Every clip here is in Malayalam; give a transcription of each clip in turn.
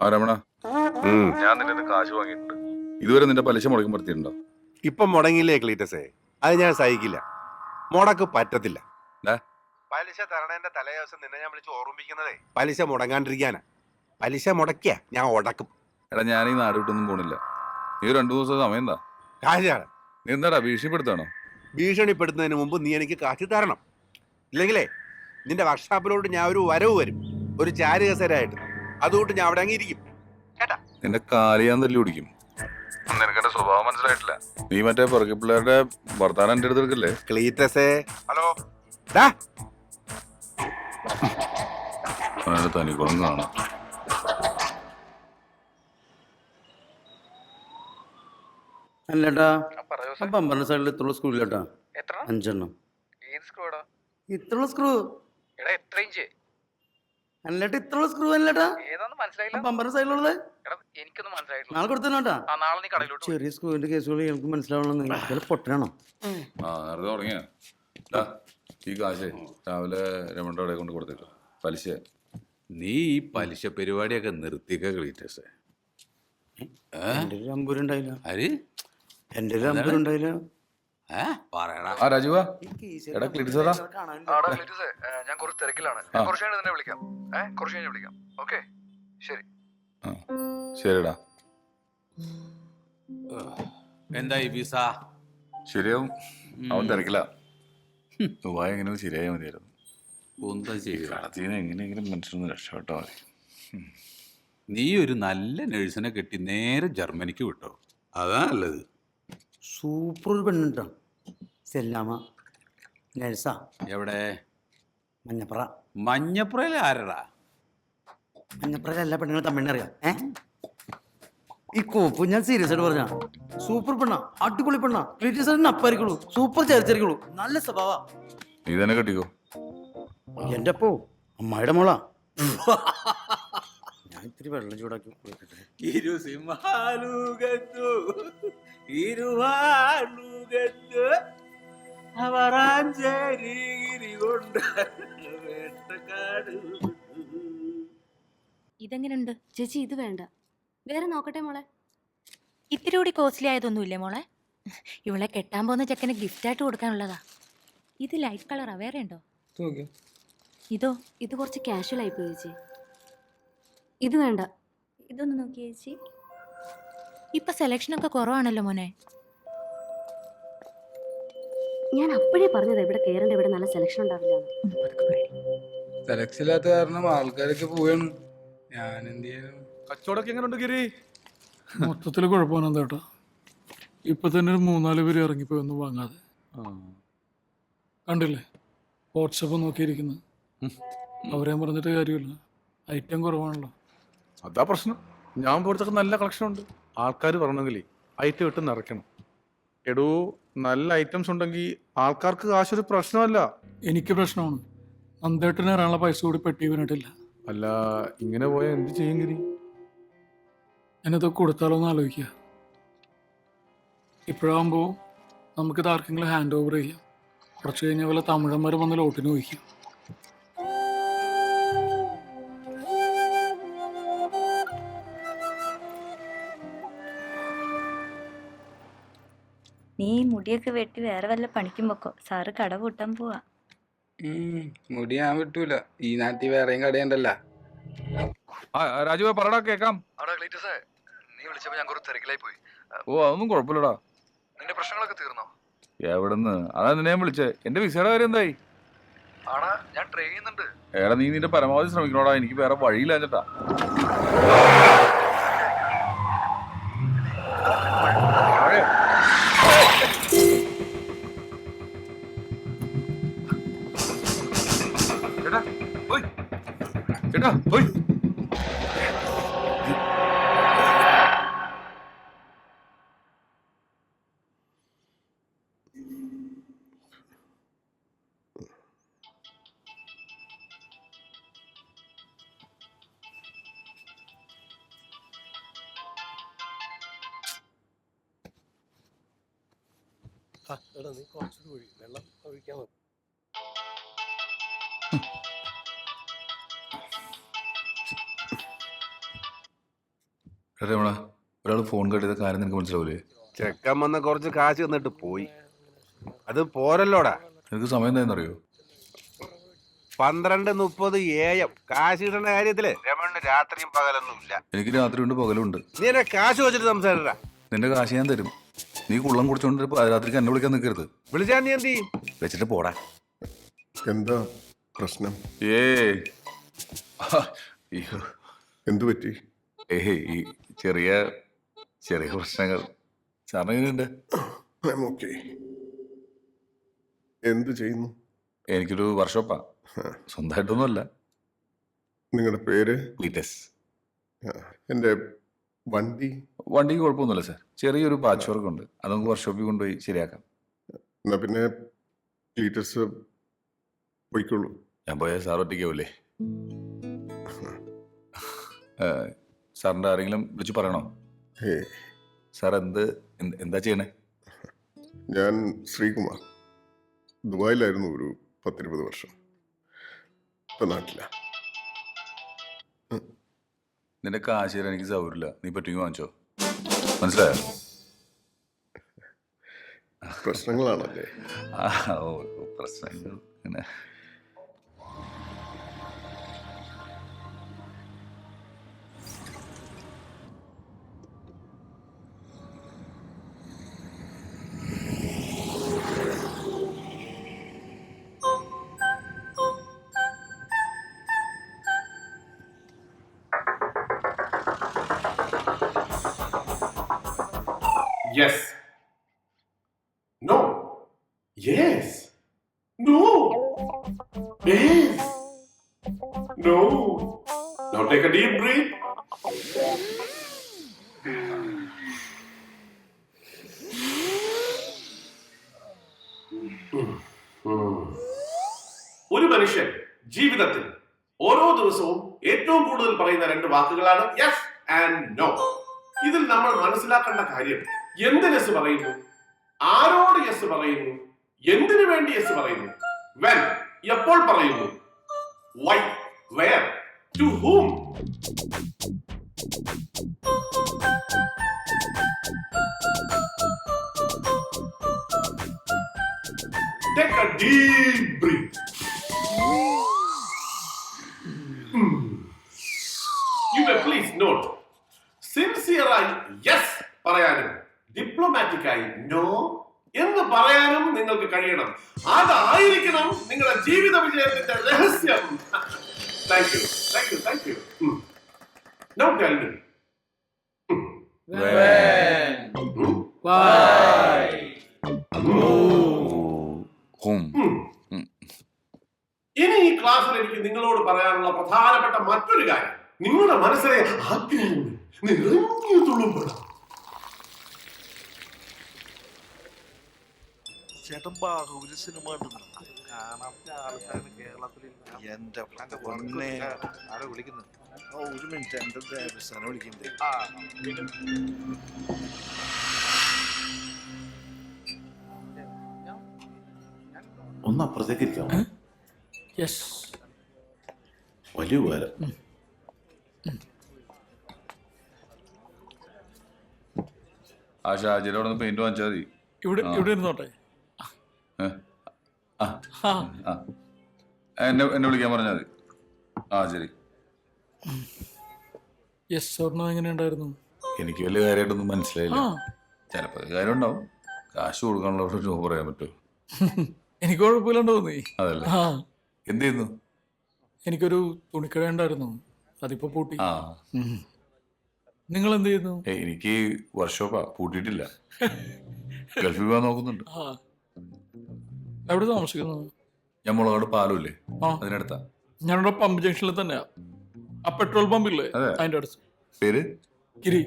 ആ രമണ. ഞാൻ നിന്റെ കാശ് വാങ്ങിയിട്ടുണ്ട്. ഇതുവരെ നിന്റെ പലിശ മുടക്കം പറ്റിയിട്ടുണ്ടോ ഇപ്പൊ മുടങ്ങില്ലേ ക്ലീറ്റസേ? അത് ഞാൻ സഹിക്കില്ല. മുടക്ക് പറ്റത്തില്ല. പലിശ തരണേന്റെ തലേ ദിവസം നിന്നെ ഞാൻ വിളിച്ച് ഓർമ്മിപ്പിക്കുന്നതേ. പലിശ മുടങ്ങാണ്ടിരിക്കാനാ. പലിശ മുടക്കിയ ഞാൻ ഉടക്കും. എടാ ഞാൻ ഈ നാട് വിട്ടൊന്നും പോണില്ല. ഈ രണ്ടു ദിവസം സമയം എന്താ? കാശാണ് എന്താടാ ഭീഷണിപ്പെടുത്താണോ ഭീഷണിപ്പെടുത്തുന്നതിന് മുമ്പ് നീ എനിക്ക് കാശ് തരണം. ഇല്ലെങ്കിലേ നിന്റെ വർക്ക്ഷോപ്പിലോട്ട് ഞാൻ ഒരു വരവ് വരും. ഒരു ചാരു കസേരയായിട്ട് അതുകൊണ്ട് ഞാൻ അവിടെ അങ്ങിരിക്കും നിന്റെ കാലിയാൻ തല്ലി പിടിക്കും നിനക്കെന്റെ സ്വഭാവം മനസ്സിലായിട്ടില്ല. നീ മറ്റേ പുറകെ പിള്ളേരുടെ വർത്താനം എന്റെ അടുത്ത് എടുക്കല്ലേ? ക്ലീറ്റസേ. ഹലോ? തനിക്കുളം കാണാം. അല്ലട്ടാ പറയൂ പറഞ്ഞ സൈഡിൽ ഇത്ര സ്ക്രൂ ഇല്ലേട്ടാ. എത്ര? അഞ്ചെണ്ണം. ഏത് സ്ക്രൂടാ ഇത്ര സ്ക്രൂ എടാ എത്ര ഇഞ്ച്? അല്ലട്ടാ ഇത്ര സ്ക്രൂ അല്ലേട്ടാ. ഏതാന്ന് മനസ്സിലായില്ല. പമ്പറിന്റെ സൈഡിലുള്ളത് എടാ എനിക്കൊന്നും മനസ്സിലായിട്ടില്ല. നാളെ കൊടുത്തന്നോട്ടാ ആ നാളെ നീ കടയിലോട്ട് പോ. ചെറിയ സ്ക്രൂവിന്റെ കേസുകൾ എനിക്ക് മനസ്സിലാവണം ഇതിൽ പൊട്ടനാണോ ആ നേരത്തെ തുടങ്ങിയ? ഈ കാശ് രാവിലെ രമണ്ട അവിടെ കൊണ്ട് കൊടുത്തേക്ക്. പലിശ. നീ ഈ പലിശ പരിപാടിയൊക്കെ നിർത്തിക്ക ഒരു അമ്പൂരുണ്ടായില്ല ആര്? എന്റെ പറയടാ. ആ രാജുവാ. എടാ. ആടാ ഞാൻ കുറച്ച് തിരക്കിലാണ്. ഞാൻ കുറച്ച് കഴിഞ്ഞ് നിന്നെ വിളിക്കാം. ഏ കുറച്ച് കഴിഞ്ഞ് വിളിക്കാം. ഓക്കെ ശരി. ആ ശരിടാ. എന്തായി വിസ ശരിയാവും. അവൻ തിരക്കില്ല ദുബായ് എങ്ങനെ ശരിയായാൽ മതിയായിരുന്നു. എന്താ ചെയ്യുക കടത്തിന് എങ്ങനെയെങ്കിലും മനുഷ്യരൊന്ന് രക്ഷപ്പെട്ടാൽ മതി. നീ ഒരു നല്ല നഴ്സിനെ കെട്ടി നേരെ ജർമ്മനിക്ക് വിട്ടോ? അതാ നല്ലത്. സൂപ്പർ ഒരു പെണ്ണുണ്ടോ സെല്ലാമ നേഴ്സാ. എവിടെ? മഞ്ഞപ്പുറ മഞ്ഞപ്പുറയിൽ ആരടാ? മഞ്ഞപ്പുറയിലെ എല്ലാ പെണ്ണുങ്ങളും തമ്മിണ്ണറിയാം ഏ? ഈ കോപ്പ് ഞാൻ സീരിയസ് ആയിട്ട് പറഞ്ഞ സൂപ്പർ പെണ്ണ അടിപൊളി പെണ്ണ. ക്ലിറ്റീസ് അപ്പായിരിക്കുള്ളൂ. സൂപ്പർ ചേർച്ചായിരിക്കുള്ളൂ നല്ല സ്വഭാവ. നീ തന്നെ കെട്ടിക്കോ. എന്റെ അപ്പോ അമ്മായിയുടെ മോളാ. ഇത്തിരി വെള്ളം ചൂടാക്കി കുളിക്കട്ടെ. ഇരു സിംഹാലുകത്തു ഇരുവാലുകത്തു അവറാഞ്ചേരി കൊണ്ട് വേട്ടക്കാട്. ഇതെങ്ങനെയുണ്ട് ചേച്ചി ഇത് വേണ്ട. വേറെ നോക്കട്ടെ മോളെ? ഇത്തിരി കൂടി കോസ്റ്റ്ലി ആയതൊന്നുമില്ലേ മോളെ? ഇവളെ കെട്ടാൻ പോകുന്ന ചെക്കന് ഗിഫ്റ്റായിട്ട് കൊടുക്കാനുള്ളതാ. ഇത് ലൈറ്റ് കളറാ വേറെ ഉണ്ടോ? ഇതോ ഇത്? കുറച്ച് കാഷ്വൽ ആയി പോയി ചേച്ചി. ഇത് വേണ്ട. ഇതൊന്ന് നോക്കി ചേച്ചി. ഇപ്പൊ സെലക്ഷനൊക്കെ കുറവാണല്ലോ മോനെ. ഞാൻ അപ്പോഴേ പറഞ്ഞത് ഇവിടെ കേറണ്ട ഇവിടെ നല്ല സെലക്ഷൻ ഉണ്ടാവില്ല. സെലക്ഷൻ ഇല്ലാത്ത കാരണം ആൾക്കാരൊക്കെ പോവാണ്. ഞാൻ എന്ത് ചെയ്യാനും? കച്ചവടമൊക്കെ എങ്ങനെയുണ്ട് ഗിരി? മൊത്തത്തിൽ കുഴപ്പമാണ് ചേട്ടാ ഇപ്പൊ തന്നെ ഒരു മൂന്നാൽ പേര് ഇറങ്ങിപ്പോയി ഒന്നും വാങ്ങാതെ. കണ്ടില്ലേ? വാട്സപ്പ് നോക്കിയിരിക്കുന്നു. അവരെ പറഞ്ഞിട്ട് കാര്യമില്ല. ഐറ്റം കുറവാണല്ലോ. അതാ പ്രശ്നം. ഞാൻ പോലത്തൊക്കെ നല്ല കളക്ഷൻ ഉണ്ട്. ആൾക്കാർ പറഞ്ഞെങ്കിൽ ഐറ്റം ഇട്ട് നിറയ്ക്കണം. എടോ നല്ല ഐറ്റംസ് ഉണ്ടെങ്കിൽ ആൾക്കാർക്ക് കാശൊരു പ്രശ്നമല്ല. എനിക്ക് പ്രശ്നമാണ്. നന്ദേട്ടന് പൈസ കൂടി പെട്ടി വീണിട്ടില്ല. അല്ല ഇങ്ങനെ പോയാൽ എന്ത് ചെയ്യും ഗിരി? ഞാനിതൊക്കെ കൊടുത്താലോ എന്ന് ആലോചിക്കുക. ഇപ്പോഴാകുമ്പോൾ നമുക്കിത് ആർക്കെങ്കിലും ഹാൻഡ് ഓവർ ചെയ്യാം. കുറച്ച് കഴിഞ്ഞാൽ വല്ല തമിഴന്മാർ വന്ന് ലോട്ടിന് ചോദിക്കാം നീ ഈ മുടിയൊക്കെ വെട്ടി വേറെ വല്ല പണിക്കും വെക്കോ സാറ് കട പൂട്ടാൻ പോവാ. മുടി ഞാൻ വിട്ടൂല. ഈ നാട്ടിൽ വേറെയും കടയുണ്ടല്ലോ. ആ രാജുവാ പറടാ കേക്കാം. നീ വിളിച്ചപ്പോ ഞാൻ കുറച്ച് തിരക്കിലായി പോയി ഓ അതൊന്നും കുഴപ്പമില്ലടാ. നിന്റെ പ്രശ്നങ്ങളൊക്കെ തീർന്നോ? എവിടുന്ന്? അതാ നിന്നെ ഞാൻ വിളിച്ചേ. എന്റെ വിസയുടെ കാര്യം എന്തായി? ആടാ ഞാൻ ട്രെയിൻ ചെയ്യുന്നുണ്ട്. എടാ നീ നിന്റെ പരമാവധി ശ്രമിക്കണോടാ. എനിക്ക് വേറെ വഴിയില്ല ചേട്ടാ. ചേട്ടാ ഓയ് ചേട്ടാ ഓയ് എടാ നീ കുറച്ചുകൂടി വെള്ളം ഒഴിക്കാൻ രമണ ഒരാൾ ഫോൺ കട്ട് ചെയ്ത കാര്യം നിനക്ക് മനസ്സിലാവൂലേ? ചെക്കൻ വന്ന കുറച്ച് കാശ് തന്നിട്ട് പോയി. അത് പോരല്ലോടാ. നിനക്ക് സമയം എന്തായെന്നറിയോ പന്ത്രണ്ട് മുപ്പത് ഏഴം. കാശ് കിട്ടുന്ന കാര്യത്തിൽ രമണിന് രാത്രിയും പകലൊന്നും ഇല്ല. എനിക്ക് രാത്രിയുണ്ട് പകലുണ്ട് നീ എന്നെ കാശ് വെച്ചിട്ട് സംസാരിടാ. നിന്റെ കാശ് ഞാൻ തരും. നീ കുള്ളം കുടിച്ചോണ്ട് രാത്രിക്ക് എന്നെ വിളിക്കാൻ നിൽക്കരുത് വിളിച്ചാ നീ എന്ത് ചെയ്യും? വെച്ചിട്ട് പോടാ. എന്താ പ്രശ്നം? ഏ അയ്യോ എന്തു പറ്റി? ഏഹ് ഈ ചെറിയ ചെറിയ പ്രശ്നങ്ങൾ. സാറിന് എങ്ങനെയുണ്ട്? ഓക്കെ എന്ത് ചെയ്യുന്നു? എനിക്കൊരു വർക്ക്ഷോപ്പാ. സ്വന്തമായിട്ടൊന്നുമല്ല. നിങ്ങളുടെ പേര്? ക്ലീറ്റസ് ആ, എന്റെ വണ്ടി? വണ്ടിക്ക് കുഴപ്പമൊന്നുമില്ല സാർ. ചെറിയൊരു പാച്ച് വർക്ക് ഉണ്ട് അത് നമുക്ക് വർക്ക്ഷോപ്പിൽ കൊണ്ടുപോയി ശരിയാക്കാം. എന്നാ പിന്നെ ലീറ്റേഴ്സ് പോയിക്കോളൂ ഞാൻ പോയാൽ സാർ ഒറ്റയ്ക്കാവൂലേ? സാറിന്റെ ആരെങ്കിലും വിളിച്ച് പറയണോ? ഹേ. സാർ എന്ത് എന്ത്- എന്താ ചെയ്യണേ? ഞാൻ ശ്രീകുമാർ. ദുബായിലായിരുന്നു ഒരു പത്തിരുപത് വർഷം. ഇപ്പൊ നാട്ടില. നിന്റെ കാശ് തരാൻ എനിക്ക് സൗകര്യമില്ല. നീ പറ്റുമെങ്കിൽ വാങ്ങിച്ചോ. മനസ്സിലായോ? പ്രശ്നങ്ങളാണല്ലേ? ആ, ഓ പ്രശ്നങ്ങൾ. അങ്ങനെ Yes. No. Yes. No. Yes. No. Now take a deep breath. ഒരു മനുഷ്യൻ ജീവിതത്തിൽ ഓരോ ദിവസവും ഏറ്റവും കൂടുതൽ പറയുന്ന രണ്ട് വാക്കുകളാണ് യെസ് ആൻഡ് നോ ഇതിൽ നമ്മൾ മനസ്സിലാക്കേണ്ട കാര്യം എന്തിന് യെസ് പറയുന്നു? ആരോട് യെസ് പറയുന്നു? എന്തിനു വേണ്ടി യെസ് പറയുന്നു? വെൻ എപ്പോൾ പറയുന്നു? Why where to whom Take a deep breath. No എന്ന് പറയാനും നിങ്ങൾക്ക് കഴിയണം. അതായിരിക്കണം നിങ്ങളുടെ ജീവിത വിജയത്തിന്റെ രഹസ്യം. Thank you thank you thank you no tell me ഇനി ഈ ക്ലാസ്സിൽ എനിക്ക് നിങ്ങളോട് പറയാനുള്ള പ്രധാനപ്പെട്ട മറ്റൊരു കാര്യം. നിങ്ങളുടെ മനസ്സിലെ ആഗ്രഹങ്ങൾ നിറഞ്ഞു തുളുമ്പണം. ചേട്ടൻ ബാഹുബലി സിനിമ എന്റെ പൊന്നെ. ഓ ഒരു മിനിറ്റ്. എന്റെ ദേവസ്ഥാനം വിളിക്കുന്നത് ഒന്ന് അപ്പുറത്തേക്ക് ഇരിക്കാം യെസ് വലിയ ഉപകാരം. ആ ഷാജിയുടെ അവിടെ നിന്ന് പെയിന്റ് വാങ്ങിച്ചാൽ മതി. ഇവിടെ ഇവിടെ ഇരുന്നോട്ടെ? ആ. എന്നെ എന്നെ വിളിക്കാൻ പറഞ്ഞാൽ മതി. ആ ശരി. യെസ് സ്വർണ എങ്ങനെ ഉണ്ടായിരുന്നു എനിക്ക് വലിയ കാര്യമായിട്ടൊന്നും മനസ്സിലായില്ല. ആ. ചിലപ്പോൾ കാര്യം ഉണ്ടാവും കാശ് കൊടുക്കാനുള്ള രൂപ പറയാൻ പറ്റുമോ? എനിക്ക് കുഴപ്പമില്ലാണ്ട് തോന്നി. അതല്ലേ? ആ. എന്ത് ചെയ്യുന്നു? എനിക്കൊരു തുണിക്കട ഉണ്ടായിരുന്നു. അതിപ്പോ പൂട്ടി. ആ. ഉം. നിങ്ങൾ എന്ത് ചെയ്യുന്നു എനിക്ക് വർക്ക്ഷോപ്പാ പൂട്ടിയിട്ടില്ല. ഗൾഫിൽ പോകാൻ നോക്കുന്നുണ്ട്. ആ. എവിടെ താമസിക്കുന്നു ഞാൻ മുളകാട് പാലമില്ലേ ആ. അതിനടുത്താ. ഞാനിവിടെ പമ്പ് ജംഗ്ഷനിൽ തന്നെയാ. ആ പെട്രോൾ പമ്പില്ലേ? അതെ. അതിന്റെ അടുത്ത്. പേര്? ഗിരി.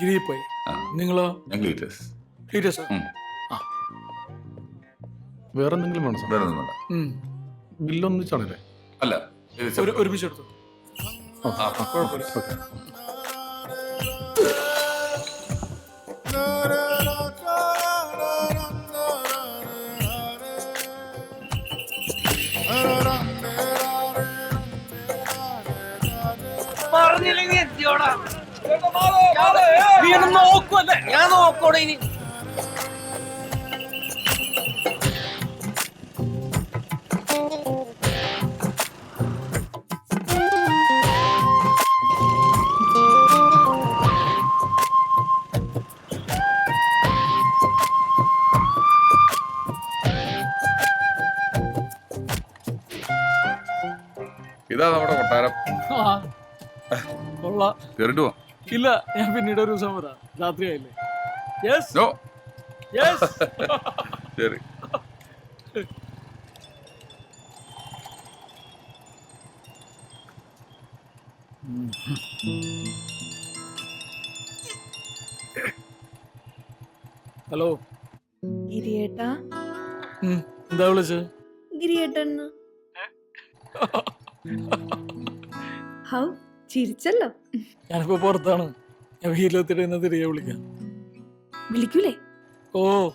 ഗിരി പോയി ആ. നിങ്ങളോ? ഞാൻ ക്ലീറ്റസ് ക്ലീറ്റസ് ഉം. വേറെ എന്തെങ്കിലും വേണം സാർ? വേറെ ഒന്നും വേണ്ട ബില്ലൊന്നിച്ചാണല്ലേ അല്ല. ഇത് ഒരു ഒരുമിച്ച് എടുത്തു? ആ, കുഴപ്പമില്ല. ഓക്കെ. നോക്കുവല്ലേ ഞാൻ നോക്കോടെ ഇനി. ഇതാ നമ്മുടെ കൊട്ടാരം. കൊള്ളാം. പോവാം ഇല്ല ഞാൻ പിന്നീട് ഒരു ദിവസം വരാം രാത്രിയായില്ലേ? യെസ് നോ യെസ് ശരി. ഹലോ ഗിരിയേട്ടാ? എന്താ വിളിച്ചത് ഗിരിയേട്ടൻ. ഹൗ ചിരിച്ചല്ലോ. ഞാനിപ്പോ പുറത്താണ്. ഞാൻ വീട്ടിലെത്തിട്ട് തിരികെ വിളിക്കാം. വിളിക്കൂലേ? ഓ.